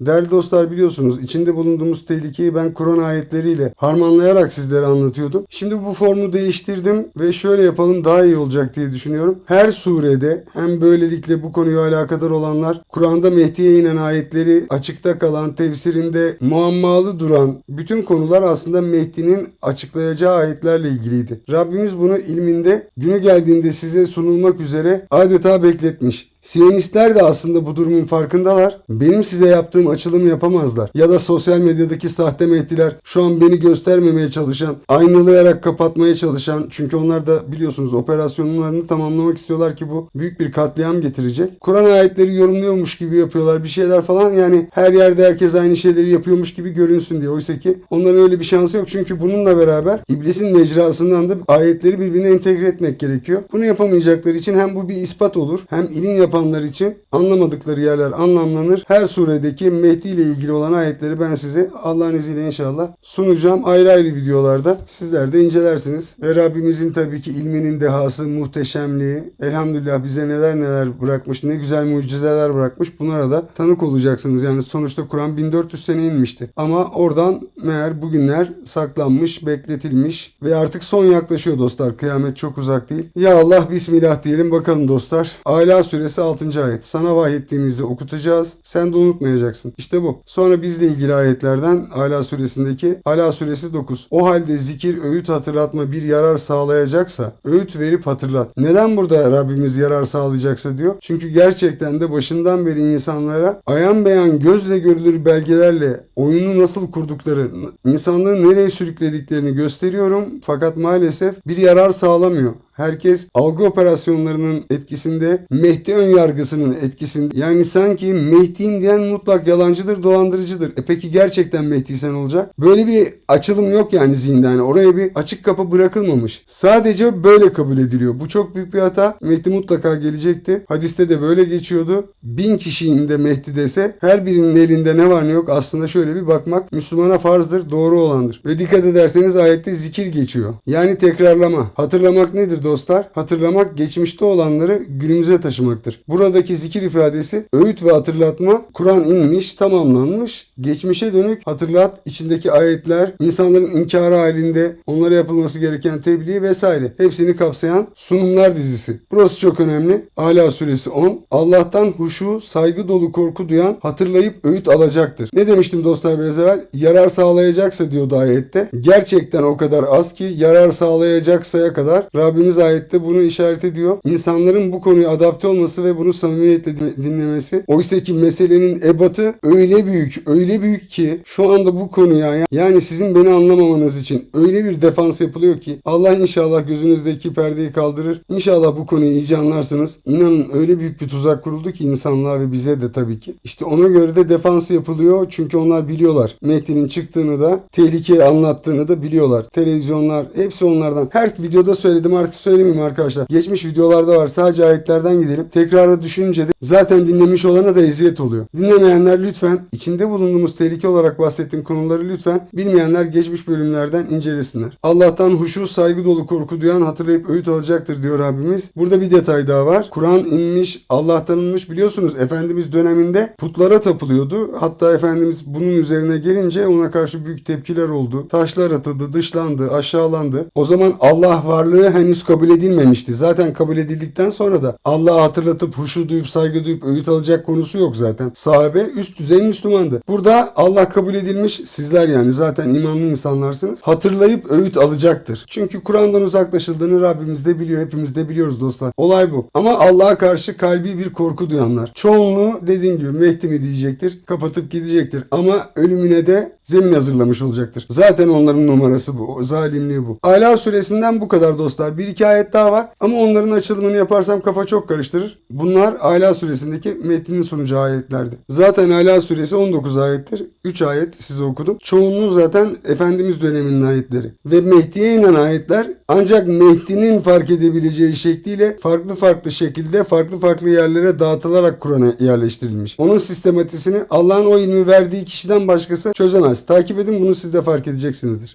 Değerli dostlar biliyorsunuz içinde bulunduğumuz tehlikeyi ben Kur'an ayetleriyle harmanlayarak sizlere anlatıyordum. Şimdi bu formu değiştirdim ve şöyle yapalım daha iyi olacak diye düşünüyorum. Her surede hem böylelikle bu konuya alakadar olanlar Kur'an'da Mehdi'ye inen ayetleri açıkta kalan tefsirinde muammalı duran bütün konular aslında Mehdi'nin açıklayacağı ayetlerle ilgiliydi. Rabbimiz bunu ilminde günü geldiğinde size sunulmak üzere adeta bekletmiş. Siyonistler de aslında bu durumun farkındalar. Benim size yaptığım açılımı yapamazlar. Ya da sosyal medyadaki sahte mehdiler şu an beni göstermemeye çalışan, aynalayarak kapatmaya çalışan çünkü onlar da biliyorsunuz operasyonlarını tamamlamak istiyorlar ki bu büyük bir katliam getirecek. Kur'an ayetleri yorumluyormuş gibi yapıyorlar bir şeyler falan yani her yerde herkes aynı şeyleri yapıyormuş gibi görünsün diye. Oysa ki onların öyle bir şansı yok çünkü bununla beraber iblisin mecrasından da ayetleri birbirine entegre etmek gerekiyor. Bunu yapamayacakları için hem bu bir ispat olur hem ilim yapanlar için anlamadıkları yerler anlamlanır. Her suredeki Mehdi ile ilgili olan ayetleri ben size Allah'ın izniyle inşallah sunacağım ayrı ayrı videolarda. Sizler de incelersiniz. Ve Rabbimizin tabii ki ilminin dehası, muhteşemliği, elhamdülillah bize neler neler bırakmış, ne güzel mucizeler bırakmış. Bunlara da tanık olacaksınız. Yani sonuçta Kur'an 1400 sene inmişti. Ama oradan meğer bugünler saklanmış, bekletilmiş ve artık son yaklaşıyor dostlar. Kıyamet çok uzak değil. Ya Allah Bismillah diyelim bakalım dostlar. Ala suresi 6. ayet. Sana vahyettiğimizi okutacağız. Sen de unutmayacaksın. İşte bu. Sonra bizle ilgili ayetlerden Ala suresindeki Ala suresi 9. O halde zikir, öğüt hatırlatma bir yarar sağlayacaksa öğüt verip hatırlat. Neden burada Rabbimiz yarar sağlayacaksa diyor? Çünkü gerçekten de başından beri insanlara ayan beyan gözle görülür belgelerle oyunu nasıl kurdukları, insanlığı nereye sürüklediklerini gösteriyorum. Fakat maalesef bir yarar sağlamıyor. Herkes algı operasyonlarının etkisinde, Mehdi ön yargısının etkisinde. Yani sanki Mehdi'yim diyen mutlak yalancıdır, dolandırıcıdır. E peki gerçekten Mehdi sen olacak? Böyle bir açılım yok yani zihinde. Yani oraya bir açık kapı bırakılmamış. Sadece böyle kabul ediliyor. Bu çok büyük bir hata. Mehdi mutlaka gelecekti. Hadiste de böyle geçiyordu. Bin kişiyim de Mehdi dese her birinin elinde ne var ne yok aslında şöyle bir bakmak Müslümana farzdır, doğru olandır. Ve dikkat ederseniz ayette zikir geçiyor. Yani tekrarlama. Hatırlamak nedir dostlar? Hatırlamak geçmişte olanları günümüze taşımaktır. Buradaki zikir ifadesi öğüt ve hatırlatma Kur'an inmiş, tamamlanmış. Geçmişe dönük hatırlat içindeki ayetler, insanların inkarı halinde onlara yapılması gereken tebliğ vesaire. Hepsini kapsayan sunumlar dizisi. Burası çok önemli. Ala suresi 10. Allah'tan huşu, saygı dolu korku duyan hatırlayıp öğüt alacaktır. Ne demiştim dostlar biraz evvel? Yarar sağlayacaksa diyordu ayette. Gerçekten o kadar az ki yarar sağlayacaksaya kadar Rabbimiz ayette bunu işaret ediyor. İnsanların bu konuya adapte olması ve bunu samimiyetle din- dinlemesi. Oysa ki meselenin ebatı öyle büyük, öyle büyük ki şu anda bu konuya yani sizin beni anlamamanız için öyle bir defans yapılıyor ki Allah inşallah gözünüzdeki perdeyi kaldırır. İnşallah bu konuyu iyice anlarsınız. İnanın öyle büyük bir tuzak kuruldu ki insanlığa ve bize de tabii ki. İşte ona göre de defans yapılıyor çünkü onlar biliyorlar. Mehdi'nin çıktığını da tehlikeyi anlattığını da biliyorlar. Televizyonlar hepsi onlardan. Her videoda söyledim artık söylemeyeyim arkadaşlar. Geçmiş videolarda var. Sadece ayetlerden gidelim. Tekrara düşünce de zaten dinlemiş olana da eziyet oluyor. Dinlemeyenler lütfen içinde bulunduğumuz tehlike olarak bahsettiğim konuları lütfen bilmeyenler geçmiş bölümlerden incelesinler. Allah'tan huşu saygı dolu korku duyan hatırlayıp öğüt alacaktır diyor Rabbimiz. Burada bir detay daha var. Kur'an inmiş, Allah tanınmış biliyorsunuz Efendimiz döneminde putlara tapılıyordu. Hatta Efendimiz bunun üzerine gelince ona karşı büyük tepkiler oldu. Taşlar atıldı, dışlandı, aşağılandı. O zaman Allah varlığı henüz kabul edilmemişti. Zaten kabul edildikten sonra da Allah'ı hatırlatıp huşu duyup saygı duyup öğüt alacak konusu yok zaten. Sahabe üst düzey Müslümandı. Burada Allah kabul edilmiş sizler yani zaten imanlı insanlarsınız. Hatırlayıp öğüt alacaktır. Çünkü Kur'an'dan uzaklaşıldığını Rabbimiz de biliyor. Hepimiz de biliyoruz dostlar. Olay bu. Ama Allah'a karşı kalbi bir korku duyanlar. Çoğunluğu dediğim gibi Mehdi mi diyecektir. Kapatıp gidecektir. Ama ölümüne de zemin hazırlamış olacaktır. Zaten onların numarası bu. Zalimliği bu. Ala suresinden bu kadar dostlar. Bir iki ayet daha var. Ama onların açılımını yaparsam kafa çok karıştırır. Bunlar Ala suresindeki metnin sunacağı ayetlerdi. Zaten Ala suresi 19 ayettir. 3 ayet size okudum. Çoğunluğu zaten Efendimiz döneminin ayetleri. Ve Mehdi'ye inen ayetler ancak Mehdi'nin fark edebileceği şekliyle farklı farklı şekilde farklı farklı yerlere dağıtılarak Kur'an'a yerleştirilmiş. Onun sistematisini Allah'ın o ilmi verdiği kişiden başkası çözemez. Takip edin bunu siz de fark edeceksinizdir.